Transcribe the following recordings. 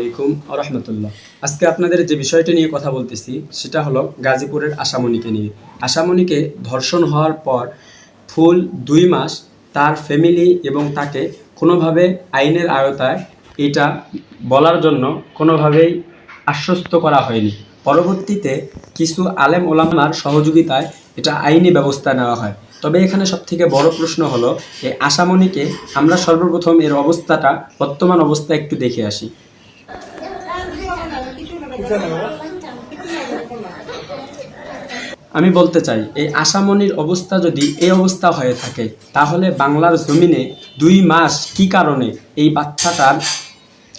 আলাইকুম রহমতুল্লাহ আজকে আপনাদের যে বিষয়টি নিয়ে কথা বলতেছি, সেটা হলো গাজীপুরের আশামণিকে নিয়ে। আশামণিকে ধর্ষণ হওয়ার পর ফুল দুই মাস তার ফ্যামিলি এবং তাকে কোনোভাবে আইনের আয়তায় এটা বলার জন্য কোনোভাবেই আশ্বস্ত করা হয়নি। পরবর্তীতে কিছু আলেম ওলামার সহযোগিতায় এটা আইনি ব্যবস্থা নেওয়া হয়। তবে এখানে সবথেকে বড় প্রশ্ন হলো এই আশামণিকে আমরা সর্বপ্রথম এর অবস্থাটা, বর্তমান অবস্থা একটু দেখে আসি। আমি বলতে চাই, এই আশামণির অবস্থা যদি এই অবস্থা হয়ে থাকে, তাহলে বাংলার জমিনে দুই মাস কি কারণে এই বাচ্চাটার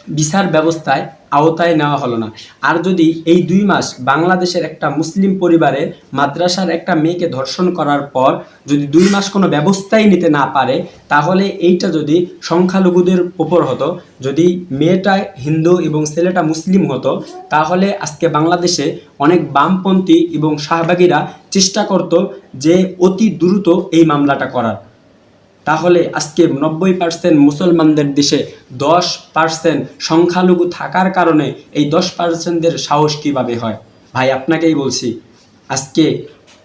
বিচার ব্যবস্থায় আওতায় নেওয়া হলো না। আর যদি এই দুই মাস বাংলাদেশের একটা মুসলিম পরিবারে মাদ্রাসার একটা মেয়েকে ধর্ষণ করার পর যদি দুই মাস কোনো ব্যবস্থাই নিতে না পারে, তাহলে এইটা যদি সংখ্যালঘুদের উপর হতো, যদি মেয়েটা হিন্দু এবং ছেলেটা মুসলিম হতো, তাহলে আজকে বাংলাদেশে অনেক বামপন্থী এবং শাহবাগীরা চেষ্টা করত যে অতি দ্রুত এই মামলাটা করার। তাহলে আজকে নব্বই পার্সেন্ট মুসলমানদের দেশে দশ পার্সেন্ট সংখ্যালঘু থাকার কারণে এই দশ পার্সেন্টদের সাহস কীভাবে হয়? ভাই, আপনাকেই বলছি, আজকে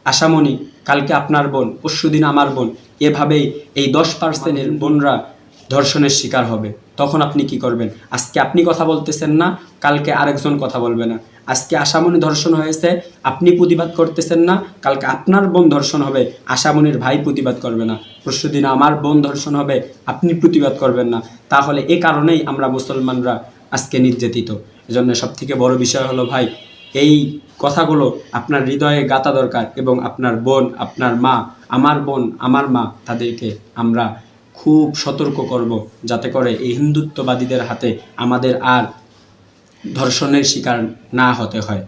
আশামণি, কালকে আপনার বোন, পরশুদিন আমার বোন, এভাবেই এই দশ পার্সেন্টের বোনরা ধর্ষণের শিকার হবে। তখন আপনি কি করবেন? আজকে আপনি কথা বলতেছেন না, কালকে আরেকজন কথা বলবে না। আজকে আশামণি ধর্ষণ হয়েছে, আপনি প্রতিবাদ করতেছেন না, কালকে আপনার বোন ধর্ষণ হবে, আশামণির ভাই প্রতিবাদ করবে না। পরশু দিন আমার বোন ধর্ষণ হবে, আপনি প্রতিবাদ করবেন না। তাহলে এ কারণেই আমরা মুসলমানরা আজকে নির্যাতিত। এজন্য সব থেকে বড় বিষয় হলো ভাই, এই কথাগুলো আপনার হৃদয়ে গাতা দরকার এবং আপনার বোন, আপনার মা, আমার বোন, আমার মা, তাদেরকে আমরা খুব সতর্ক করব যাতে করে এই হিন্দুত্ববাদীদের হাতে আমাদের আর ধর্ষণের শিকার না হতে হয়।